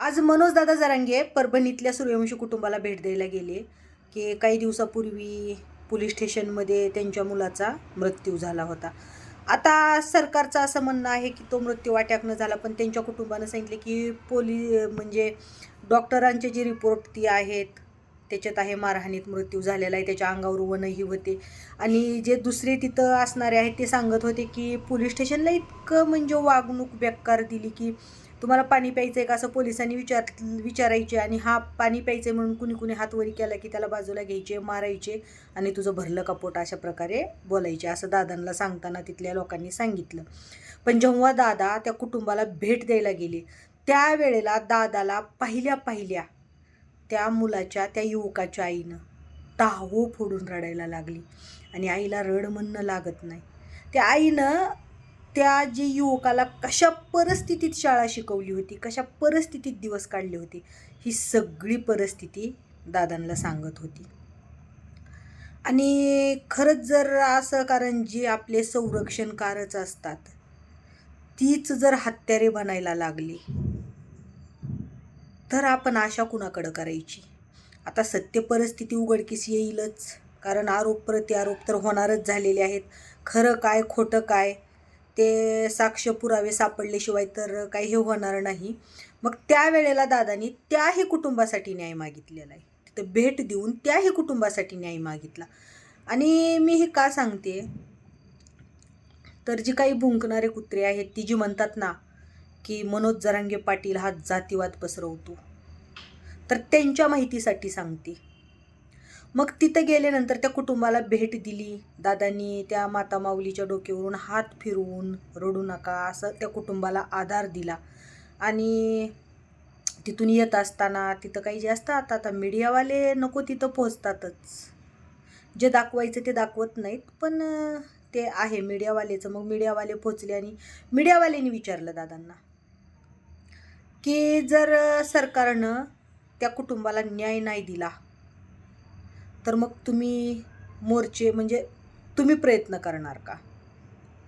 आज मनोज दादा जरांगे परभणीतल्या सूर्यवंशी कुटुंबाला भेट द्यायला गेले की काही दिवसापूर्वी पोलीस स्टेशनमध्ये त्यांच्या मुलाचा मृत्यू झाला होता. आता सरकारचं असं म्हणणं आहे की तो मृत्यू वाट्याकनं झाला पण त्यांच्या कुटुंबानं सांगितले की पोली म्हणजे डॉक्टरांचे जे रिपोर्ट ती आहेत त्याच्यात आहे मारहाणीत मृत्यू झालेला आहे त्याच्या अंगावर वनही होते. आणि जे दुसरे तिथं असणारे आहेत ते सांगत होते की पोलीस स्टेशनला इतकं म्हणजे वागणूक बेकार दिली की तुम्हाला पाणी प्यायचं आहे का असं पोलिसांनी विचार विचारायचे आणि हा पाणी प्यायचं आहे म्हणून कुणी कुणी हात वरी केला की त्याला बाजूला घ्यायचे मारायचे आणि तुझं भरलं कपोट अशा प्रकारे बोलायचे. असं दादांना सांगताना तिथल्या लोकांनी सांगितलं. पण जेव्हा दादा त्या कुटुंबाला भेट द्यायला गेले त्यावेळेला दादाला पहिल्या पहिल्या त्या मुलाच्या त्या युवकाच्या आईनं टाहो फोडून रडायला लागली आणि आईला रड म्हणणं लागत नाही. त्या आईनं त्या जे युवकाला कशा परिस्थितीत शाळा शिकवली होती कशा परिस्थितीत दिवस काढले होते ही सगळी परिस्थिती दादांना सांगत होती. आणि खरंच जर असं कारण जे आपले संरक्षणकारच असतात तीच जर हत्यारे बनायला लागली तर आपण आशा कुणाकडं करायची? आता सत्य परिस्थिती उघडकीस येईलच कारण आरोप प्रत्यारोप तर होणारच झालेले आहेत. खरं काय खोटं काय ते साक्ष पुरावे सापडल्याशिवाय तर काही हे होणार नाही. मग त्यावेळेला दादानी त्याही कुटुंबासाठी न्याय मागितलेला आहे. तिथं भेट देऊन त्याही कुटुंबासाठी न्याय मागितला. आणि मी हे का सांगते? तर जी काही भुंकणारे कुत्रे आहेत ती जी म्हणतात ना की मनोज जरांगे पाटील हा जातीवाद पसरवतो. तर त्यांच्या माहितीसाठी सांगते. मग तिथं गेल्यानंतर त्या कुटुंबाला भेट दिली. दादांनी त्या माता माऊलीच्या डोक्यावरून हात फिरवून रडू नका असं त्या कुटुंबाला आधार दिला. आणि तिथून येत असताना तिथं काही जे असतात आता मीडियावाले नको तिथं पोहोचतातच. जे दाखवायचं ते दाखवत नाहीत पण ते आहे मीडियावालेचं मग मीडियावाले पोचले आणि मीडियावाल्यांनी विचारलं दादांना की जर सरकारनं त्या कुटुंबाला न्याय नाही दिला तर मग तुम्ही मोर्चे म्हणजे तुम्ही प्रयत्न करणार का?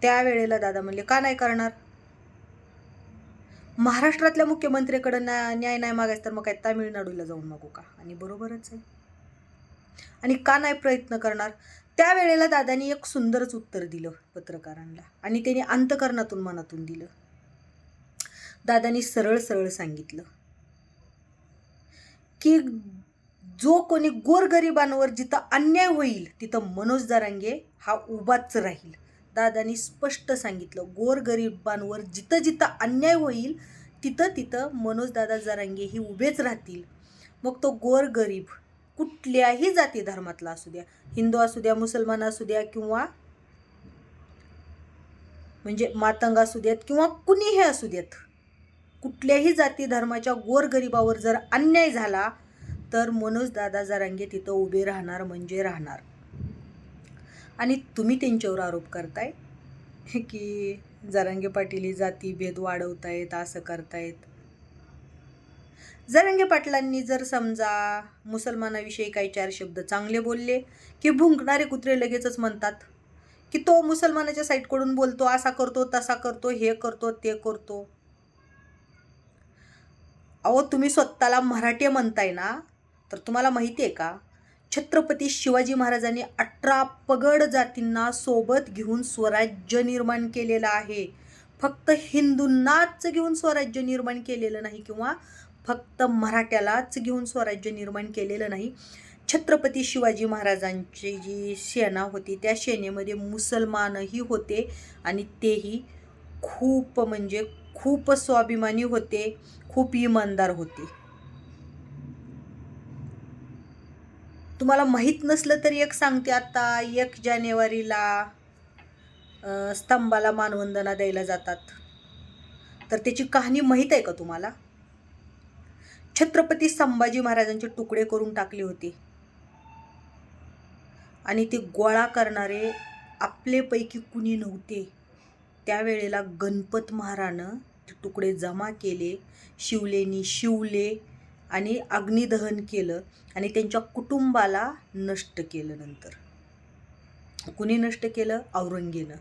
त्यावेळेला दादा म्हणले का नाही करणार? महाराष्ट्रातल्या मुख्यमंत्र्याकडं ना न्याय नाही मागायचं तर मग काय तामिळनाडूला जाऊन मागू का? आणि बरोबरच आहे. आणि का नाही प्रयत्न करणार? त्यावेळेला दादानी एक सुंदरच उत्तर दिलं पत्रकारांना आणि त्याने अंतकरणातून मनातून दिलं. दादानी सरळ सरळ सांगितलं की जो कोणी गोरगरिबांवर जिथं अन्याय होईल तिथं मनोज दारांगे हा उभाच राहील. दादानी स्पष्ट सांगितलं गोरगरिबांवर जिथं जिथं अन्याय होईल तिथं तिथं मनोज दादा जारांगे ही उभेच राहतील. मग तो गोरगरीब कुठल्याही जाती धर्मातला असू द्या हिंदू असू द्या मुसलमान असू द्या किंवा म्हणजे मातंग असू द्यात किंवा कुणीही असू द्यात कुठल्याही जाती धर्माच्या गोरगरिबावर जर अन्याय झाला तर मनोज दादा जरांगे तिथं उभे राहणार म्हणजे राहणार. आणि तुम्ही त्यांच्यावर आरोप करताय? की जरांगे पाटील जाती भेद वाढवतायत असं करतायत. जरांगे पाटलांनी जर समजा मुसलमानाविषयी काही चार शब्द चांगले बोलले की भुंकणारे कुत्रे लगेचच म्हणतात की तो मुसलमानाच्या साईडकडून बोलतो असा करतो तसा करतो हे करतो ते करतो. अहो तुम्ही स्वतःला मराठी म्हणताय ना तर तुम्हाला माहिती आहे का? छत्रपती शिवाजी महाराजांनी अठरा पगड जातींना सोबत घेऊन स्वराज्य निर्माण केलेलं आहे. फक्त हिंदूंनाच घेऊन स्वराज्य निर्माण केलेलं नाही किंवा फक्त मराठ्यालाच घेऊन स्वराज्य निर्माण केलेलं नाही. छत्रपती शिवाजी महाराजांची जी सेना होती त्या सेनेमध्ये मुसलमानही होते आणि तेही खूप म्हणजे खूप स्वाभिमानी होते खूप इमानदार होते. तुम्हाला माहीत नसलं तरी एक सांगते आता. एक जानेवारीला स्तंभाला मानवंदना द्यायला जातात. तर त्याची कहाणी माहीत आहे का तुम्हाला? छत्रपती संभाजी महाराजांचे तुकडे करून टाकले होते. आणि ते गोळा करणारे आपलेपैकी कुणी नव्हते. त्यावेळेला गणपत महारानं ते तुकडे जमा केले. शिवलेनी शिवले. आणि अग्निदहन केलं आणि त्यांच्या कुटुंबाला नष्ट केलं नंतर. कुणी नष्ट केलं? औरंगेनं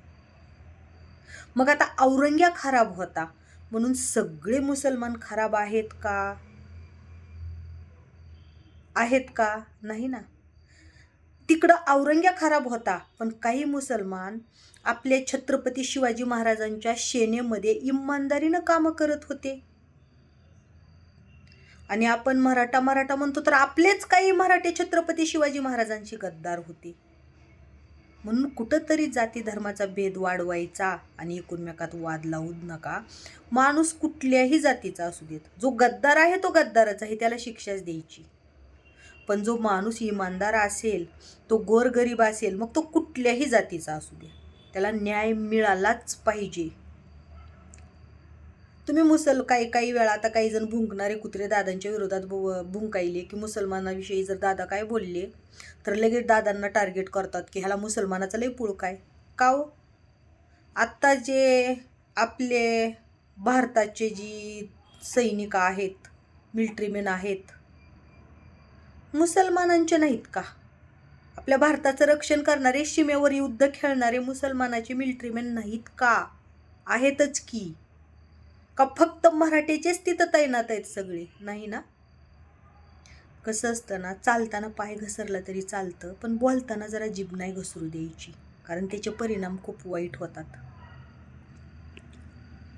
मग आता औरंग्या खराब होता म्हणून सगळे मुसलमान खराब आहेत का? आहेत का? नाही ना. तिकडं औरंग्या खराब होता पण काही मुसलमान आपले छत्रपती शिवाजी महाराजांच्या सेनेमध्ये इमानदारीनं कामं करत होते. आणि आपण मराठा मराठा म्हणतो तर आपलेच काही मराठे छत्रपती शिवाजी महाराजांची गद्दार होते. म्हणून कुठंतरी जाती धर्माचा भेद वाढवायचा आणि एकूणमेकात वाद लावू नका. माणूस कुठल्याही जातीचा असू देत. जो गद्दार आहे तो गद्दारच आहे त्याला शिक्षाच द्यायची. पण जो माणूस इमानदार असेल तो गोरगरीब असेल मग तो कुठल्याही जातीचा असू दे. त्याला न्याय मिळालाच पाहिजे. तुम्ही मुसल काही काही वेळा आता काही जण भुंकणारे कुत्रे दादांच्या विरोधात भु- भुंकायले की मुसलमानाविषयी जर दादा काय बोलले तर लगेच दादांना टार्गेट करतात की ह्याला मुसलमानाचा लय पुळ काय? का हो? आत्ता जे आपले भारताचे जी सैनिक आहेत मिल्ट्रीमेन आहेत मुसलमानांचे नाहीत का? आपल्या भारताचं रक्षण करणारे सीमेवर युद्ध खेळणारे मुसलमानाचे मिल्ट्रीमेन नाहीत का? आहेतच की. का फक्त मराठीचेच तिथं तैनात आहेत सगळे? नाही ना? कसं असतं ना चालताना पाय घसरला तरी चालतं पण बोलताना जरा जीभ नाही घसरू द्यायची कारण त्याचे परिणाम खूप वाईट होतात.